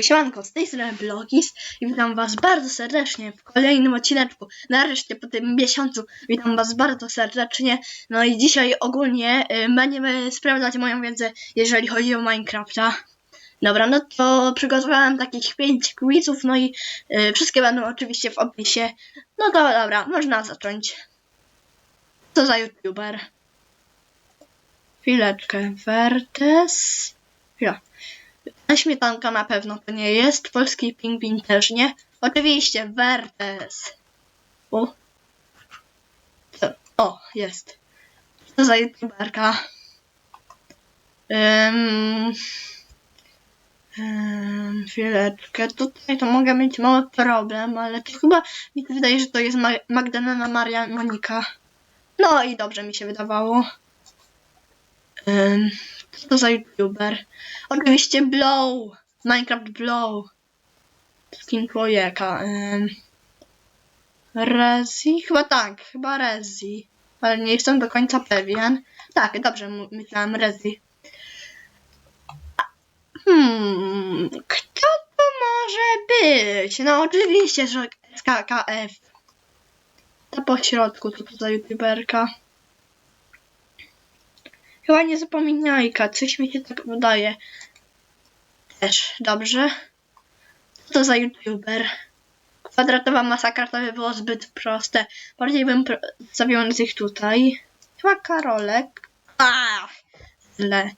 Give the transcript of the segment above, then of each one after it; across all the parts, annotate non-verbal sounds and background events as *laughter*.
Siemanko, z tej strony Blogis i witam was bardzo serdecznie w kolejnym odcineczku. Nareszcie po tym miesiącu witam was bardzo serdecznie. No i dzisiaj ogólnie y, będziemy sprawdzać moją wiedzę, jeżeli chodzi o Minecrafta. Dobra, no to przygotowałem takich pięć quizów, no i y, wszystkie będą oczywiście w opisie. No to dobra, można zacząć. Co za youtuber? Chwileczkę, Vertes. Chwila. Na śmietanka na pewno to nie jest. Polski pingwin też nie. Oczywiście. Co? O, jest. Co za youtuberka? Um, um, chwileczkę. Tutaj to mogę mieć mały problem, ale to chyba mi się wydaje, że to jest Ma Magdalena Maria Monika. No i dobrze mi się wydawało. Um, co to za youtuber? Oczywiście Blow. Minecraft Blow. Skin człowieka. Um, Rezi? Chyba tak, chyba Rezi. Ale nie jestem do końca pewien. Tak, dobrze myślałem Rezi. Hmm, kto to może być? No oczywiście, że SKKF. Ta po środku, co to za youtuberka? Chyba nie zapominajka, coś mi się tak wydaje. Też, dobrze. Co to za youtuber? Kwadratowa masakra to by było zbyt proste. Bardziej bym pro- na tych tutaj. Chyba Karolek. Ach, źle.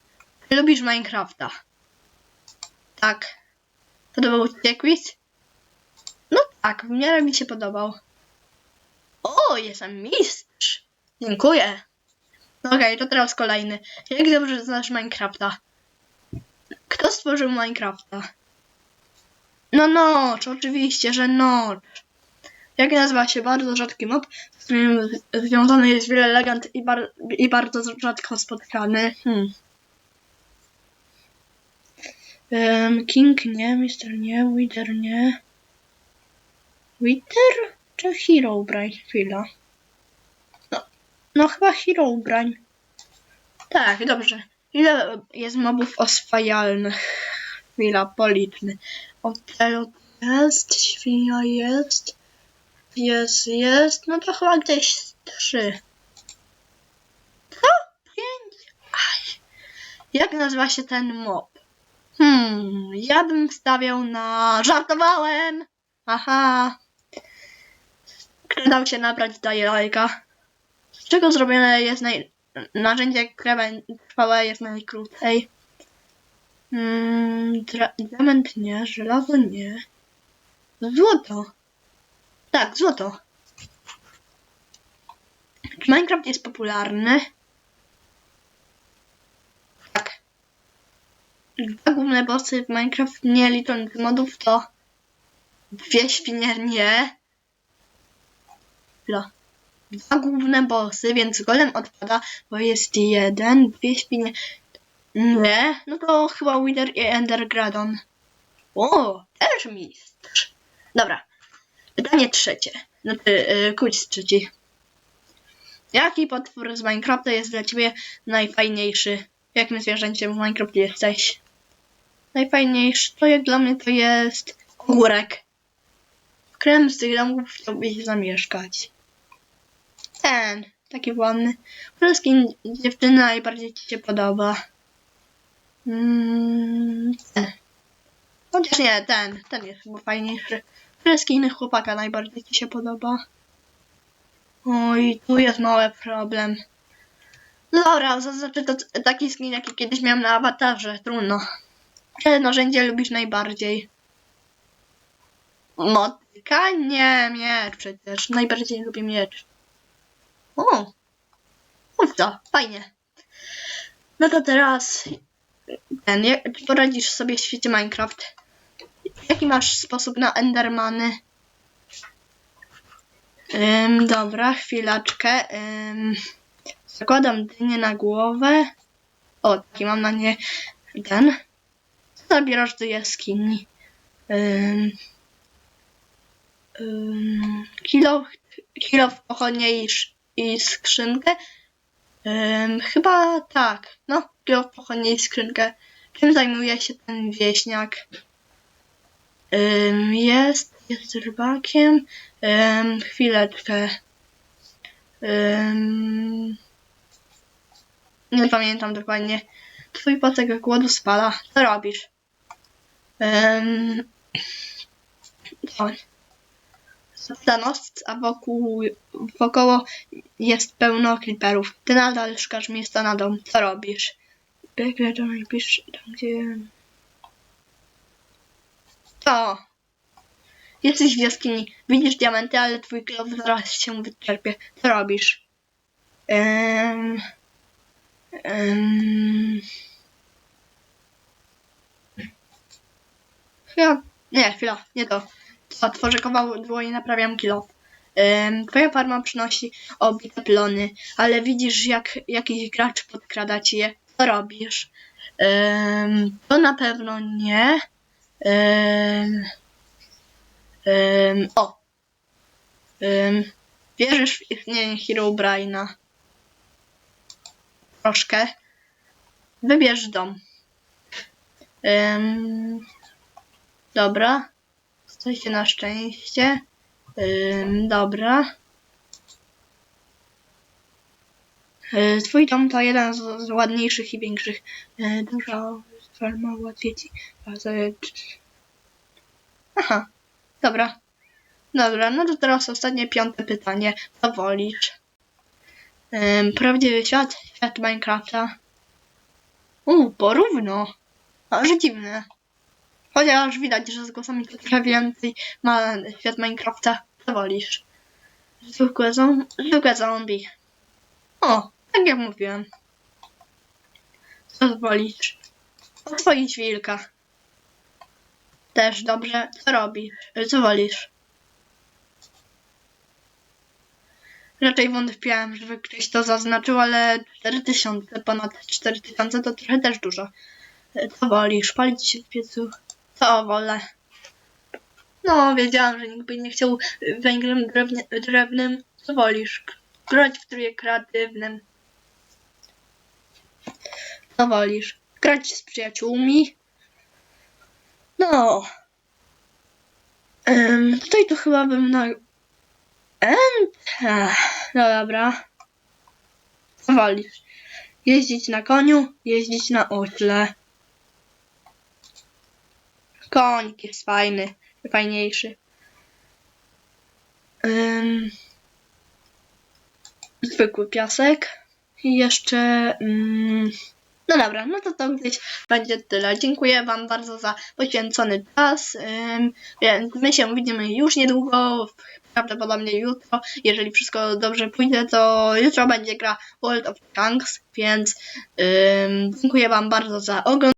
Lubisz Minecrafta? Tak. Podobał ci się quiz? No tak, w miarę mi się podobał. O, jestem mistrz. Dziękuję. Okej, to teraz kolejny. Jak dobrze znasz Minecrafta? Kto stworzył Minecrafta? No Notch, oczywiście, że Notch. Jak nazywa się bardzo rzadki mob, z którym związany jest wiele legend i, bar i bardzo rzadko spotkany. Hmm. Em, King nie, Mister nie, Wither nie. Wither czy Herobrine? Chwila. No chyba Herobrine. Tak, dobrze. Ile jest mobów oswajalnych? Chwila, policzny. Otelo jest, świnia jest, pies jest, no to chyba gdzieś trzy. Co? Pięć? Aj. Jak nazywa się ten mob? Hmm, ja bym stawiał na... Żartowałem! Aha. Kto dał się nabrać, daje lajka. Czego zrobione jest naj... narzędzie, trwałe jest najkrócej? Mm, diament nie, żelazo nie. Złoto. Tak, złoto. Czy Minecraft jest popularny? Tak. Dwa główne bossy w Minecraft nie licząc modów to dwie świnie nie. Chwila dwa główne bossy, więc golem odpada, bo jest jeden, dwie świnie. Nie, no to chyba Wither i Endergradon. O, też mistrz. Dobra, pytanie trzecie. Znaczy, yy, quiz trzeci. Jaki potwór z Minecrafta jest dla ciebie najfajniejszy? Jakim zwierzęciem w Minecrafcie jesteś? Najfajniejszy to jak dla mnie to jest ogórek. W z tych domów chciałbyś zamieszkać? Ten, taki ładny. Polski dziewczyny najbardziej ci się podoba. Mm, ten. Chociaż nie, ten, ten jest chyba fajniejszy. Polski inny chłopaka najbardziej ci się podoba. Oj, tu jest mały problem. Dobra, zaznaczę to taki skin, jaki kiedyś miałem na awatarze, trudno. Które narzędzie lubisz najbardziej? Motyka? Nie, miecz przecież. Najbardziej lubię miecz. O! Owca, fajnie. No to teraz ten, jak poradzisz sobie w świecie Minecraft? Jaki masz sposób na Endermany? Ym, dobra, chwileczkę. Ym, zakładam dynię na głowę. O, taki mam na nie ten. Co zabierasz do jaskini? Ym, ym, kilo, kilo w pochodnie i, i skrzynkę? Ym, chyba tak. No, kilo w pochodnie i skrzynkę. Czym zajmuje się ten wieśniak? Ym, jest, jest rybakiem. Ym, chwileczkę. Ym, nie pamiętam dokładnie. Twój pacek głodu spala. Co robisz? Um, Zanosc, a wokół, wokoło jest pełno creeperów. Ty nadal szukasz miejsca na dom. Co robisz? Biegnę do najbliższej, tam gdzie... To! Jesteś w jaskini. Widzisz diamenty, ale twój klop zaraz się wyczerpie. Co robisz? Um, um, chwila. Nie, chwila, nie to. Co, tworzę kawał dłoni, naprawiam kilo. Um, twoja farma przynosi obite plony, ale widzisz, jak jakiś gracz podkrada ci je. Co robisz? Um, to na pewno nie. Um, um, o! Um, wierzysz w istnienie Herobrine'a? Troszkę. Wybierz dom. Um, dobra. Jesteście na szczęście. Dobra. Y, Twój dom to jeden z, z ładniejszych i większych. Y, Duża farma. Aha, dobra. Dobra, no to teraz ostatnie piąte pytanie. Co wolisz? Prawdziwy świat? Świat Minecrafta? Uuu, porówno. Aż dziwne. Chociaż widać, że z głosami trochę więcej ma świat Minecrafta. Co wolisz? Zwykłe, zom- zwykłe zombie. O, tak jak mówiłem. Co wolisz? Otworzyć wilka. Też dobrze. Co robisz? Co wolisz? Raczej wątpiłem, żeby ktoś to zaznaczył, ale 4000, ponad 4000 to trochę też dużo. Co wolisz? Palić się w piecu? *laughs* Co wolę? No, wiedziałam, że nikt by nie chciał węglem drewnie, drewnym. Co wolisz? Grać w trybie kreatywnym. Co wolisz? Grać z przyjaciółmi? No. Ym, tutaj to chyba bym na... Ent... No dobra. Co wolisz? Jeździć na koniu, jeździć na ośle. Konik jest fajny, fajniejszy. Ym, zwykły piasek. I jeszcze. ym, no dobra, no to to gdzieś będzie tyle. Dziękuję Wam bardzo za poświęcony czas. Ym, więc my się widzimy już niedługo, prawdopodobnie jutro. Jeżeli wszystko dobrze pójdzie, to jutro będzie gra World of Tanks, więc ym, dziękuję Wam bardzo za oglądanie.